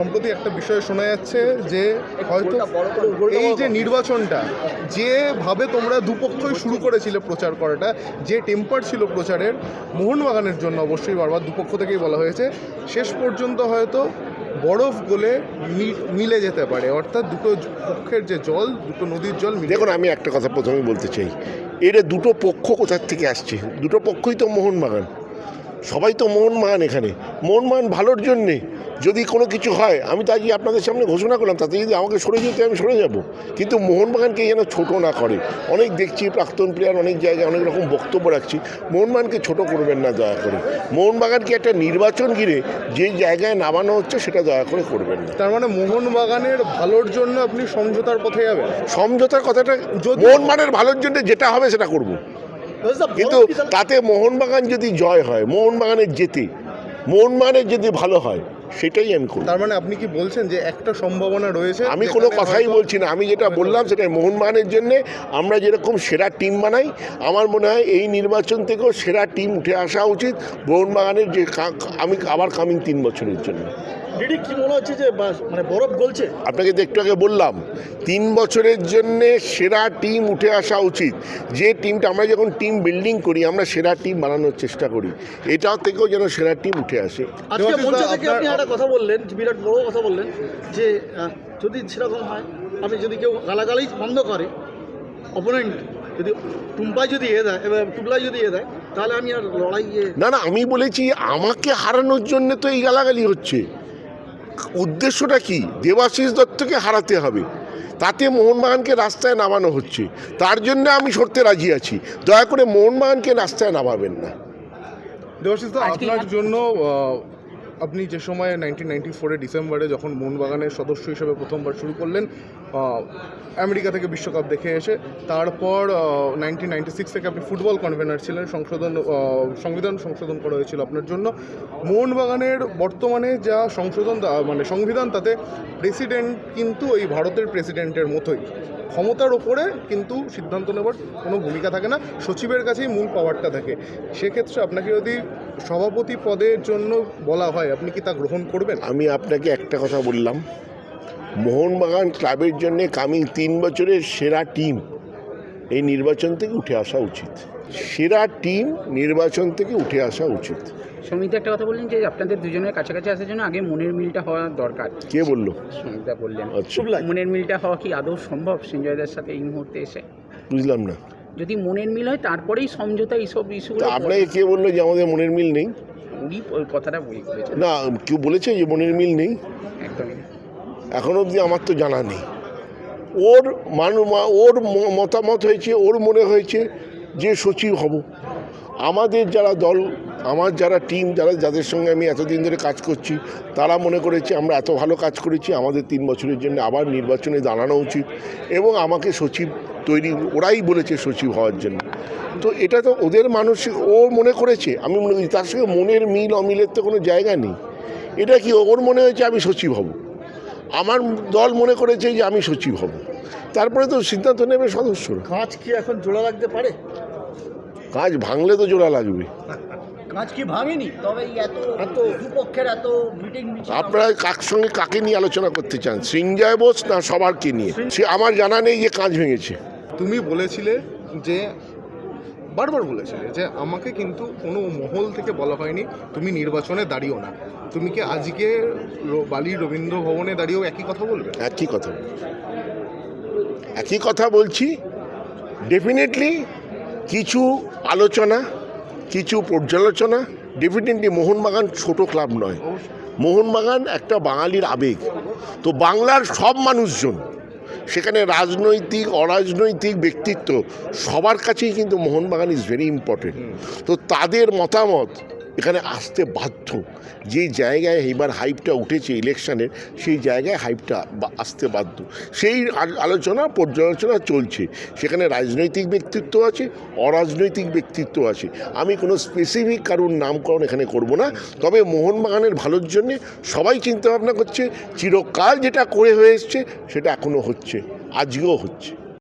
সম্প্রতি একটা বিষয় শোনা যাচ্ছে যে হয়তো এই যে নির্বাচনটা যেভাবে তোমরা দুপক্ষই শুরু করেছিলে প্রচার করাটা যে টেম্পার ছিল প্রচারের মোহনবাগানের জন্য অবশ্যই বারবার দুপক্ষ থেকেই বলা হয়েছে শেষ পর্যন্ত হয়তো বরফ গলে মিলে যেতে পারে। অর্থাৎ দুটো পক্ষের যে জল দুটো নদীর জল মিলে দেখুন আমি একটা কথা প্রথমে বলতে চাই। এরা দুটো পক্ষ কোথার থেকে আসছে? দুটো পক্ষই তো মোহনবাগান। সবাই তো মোহনবাগান এখানে। মোহনবাগান ভালোর জন্যে যদি কোনো কিছু হয় আমি তো আজকে আপনাদের সামনে ঘোষণা করলাম তাতে যদি আমাকে সরে যেতে আমি সরে যাব। কিন্তু মোহনবাগানকে যেন ছোট না করে অনেক দেখছি প্রাক্তন প্লেয়ার অনেক জায়গায় অনেক রকম বক্তব্য রাখছি মোহনবাগানকে ছোট করবেন না দয়া করে। মোহনবাগানকে একটা নির্বাচন ঘিরে যে জায়গায় নামানো হচ্ছে সেটা দয়া করে করবেন না। তার মানে মোহনবাগানের ভালোর জন্য আপনি সমঝোতার পথে যাবেন? সমঝোতার কথাটা মোহনবাগানের ভালোর জন্য যেটা হবে সেটা করব। কিন্তু তাতে মোহনবাগান যদি জয় হয় মোহনবাগানের যেতে মোহনবাগানের যদি ভালো হয় সেটাই আমি করি তার মানে আপনি কি বলছেন যে একটা সম্ভাবনা রয়েছে আমি কোনো কথাই বলছি না। আমি যেটা বললাম সেটা মোহনবাগানের জন্যে আমরা যেরকম সেরা টিম বানাই আমার মনে হয় এই নির্বাচন থেকেও সেরা টিম উঠে আসা উচিত মোহনবাগানের যে আমি আবার কামিং তিন বছরের জন্য। ডিডি কি মনে হচ্ছে যে মানে বরফ গলছে? আপনাকে তো একটু আগে বললাম তিন বছরের জন্য সেরা টিম উঠে আসা উচিত। যে টিমটা আমরা যখন টিম বিল্ডিং করি আমরা সেরা টিম বানানোর চেষ্টা করি। এটা থেকেও যেন সেরা টিম উঠে আসে। আজকে মঞ্চ থেকে আপনি একটা কথা বললেন বিরাট বড় কথা বললেন যে যদি সেরকম হয় আপনি যদি কেউ গালাগালি বন্ধ করে অপোনেন্ট যদি টুম্পাই যদি এ দেয় এবার টুকলাই যদি এ দেয় তাহলে আমি আর লড়াই না না আমি বলেছি আমাকে হারানোর জন্য তো এই গালাগালি হচ্ছে। উদ্দেশ্যটা কি? দেবাশিস দত্তকে হারাতে হবে। তাতে মোহনবাগানকে রাস্তায় নামানো হচ্ছে। তার জন্য আমি সরতে রাজি আছি। দয়া করে মোহনবাগানকে রাস্তায় নামাবেন না। দেবাশিস আপনার জন্য আপনি যে সময় নাইনটিন নাইনটি ফোরে ডিসেম্বরে যখন মোহনবাগানের সদস্য হিসেবে প্রথমবার শুরু করলেন আমেরিকা থেকে বিশ্বকাপ দেখে এসে, তারপর নাইনটিন নাইনটি সিক্স থেকে আপনি ফুটবল কনভেনার ছিলেন, সংশোধন সংবিধান সংশোধন করা হয়েছিল আপনার জন্য। মোহনবাগানের বর্তমানে যা সংশোধন মানে সংবিধান, তাতে প্রেসিডেন্ট কিন্তু এই ভারতের প্রেসিডেন্টের মতোই। ক্ষমতার ওপরে কিন্তু সিদ্ধান্ত নেবার কোনো ভূমিকা থাকে না, সচিবের কাছেই মূল পাওয়ারটা থাকে। সেক্ষেত্রে আপনাকে যদি সভাপতি পদের জন্য বলা হয় আপনি কি তা গ্রহণ করবেন? আমি আপনাকে একটা কথা বললাম। মোহনবাগান ক্লাবের জন্য কামিং তিন বছরের সেরা টিম এই নির্বাচন থেকে উঠে আসা উচিত। সেরা টিম নির্বাচন থেকে উঠে আসা উচিত। সমিতা একটা কথা বললেন যে আপনাদের দুজনের কাছাকাছি আসার জন্য আগে মনের মিলটা হওয়া দরকার। কে বলল? সমিতা বললেন। আচ্ছা। মনের মিলটা হওয়া কি আদৌ সম্ভব? সঞ্জয়দার সাথে এই মুহূর্তে এসে? বুঝলাম না। যদি মনের মিল হয় তারপরেই সমঝোতা এইসব ইস্যুগুলো আপনাকে কে বলল যে আমাদের মনের মিল নেই? উনি ওই কথাটা বলে না কেউ বলেছে যে মনের মিল নেই? একদমই এখন অবধি আমার তো জানা নেই। ওর মানু মা- ওর ম- মতামত হয়েছে ওর মনে হয়েছে যে সচিব হব। আমাদের যারা দল আমার যারা টিম যারা যাদের সঙ্গে আমি এতদিন ধরে কাজ করছি তারা মনে করেছে আমরা এত ভালো কাজ করেছি আমাদের তিন বছরের জন্য আবার নির্বাচনে দাঁড়ানো উচিত এবং আমাকে সচিব তৈরি ওরাই বলেছে সচিব হওয়ার জন্য। তো এটা তো ওদের মানসিক ও মনে করেছে আমি মনে করি তার সঙ্গে মনের মিল অমিলের তো কোনো জায়গা নেই। এটা কি ওর মনে হয়েছে আমি সচিব হব? আমার দল মনে করেছে যে আমি সচিব হব। তারপরে তো সিদ্ধান্ত নেবে সদস্যরা। কাজ কি এখন জোড়া লাগতে পারে? কাজ ভাঙলে তো জোড়া লাগবে। কাজ কি ভাঙেনি? তবে এত এত দুপক্ষের এত মিটিং আপনারা কাক সঙ্গে কাকে নিয়ে আলোচনা করতে চান? সৃঞ্জয় বোস না সবারকে নিয়ে? সে আমার জানা নেই যে কাজ ভেঙেছে। তুমি বলেছিলে যে বারবার বলেছিলে যে আমাকে কিন্তু কোনো মহল থেকে বলা হয়নি তুমি নির্বাচনে দাঁড়িও না। তুমি কি আজকে বালি রবীন্দ্র ভবনে দাঁড়িয়েও একই কথা বলবে? একই কথা একই কথা বলছি। ডেফিনেটলি কিছু আলোচনা কিছু পর্যালোচনা ডেফিনেটলি মোহনবাগান ছোট ক্লাব নয়। মোহনবাগান একটা বাঙালির আবেগ। তো বাংলার সব মানুষজন সেখানে রাজনৈতিক অরাজনৈতিক ব্যক্তিত্ব সবার কাছেই কিন্তু মোহনবাগান ইজ ভেরি ইম্পর্টেন্ট তো তাদের মতামত এখানে আসতে বাধ্য। যে জায়গায় এইবার হাইপটা উঠেছে ইলেকশানের সেই জায়গায় হাইপটা আসতে বাধ্য। সেই আলোচনা, পর্যালোচনা চলছে। সেখানে রাজনৈতিক ব্যক্তিত্ব আছে, অরাজনৈতিক ব্যক্তিত্ব আছে। আমি কোনো স্পেসিফিক কারুর নামকরণ এখানে করব না। তবে মোহনবাগানের ভালোর জন্যে সবাই চিন্তা ভাবনা করছে, চিরকাল যেটা করে হয়ে এসছে, সেটা এখনও হচ্ছে, আজকেও হচ্ছে।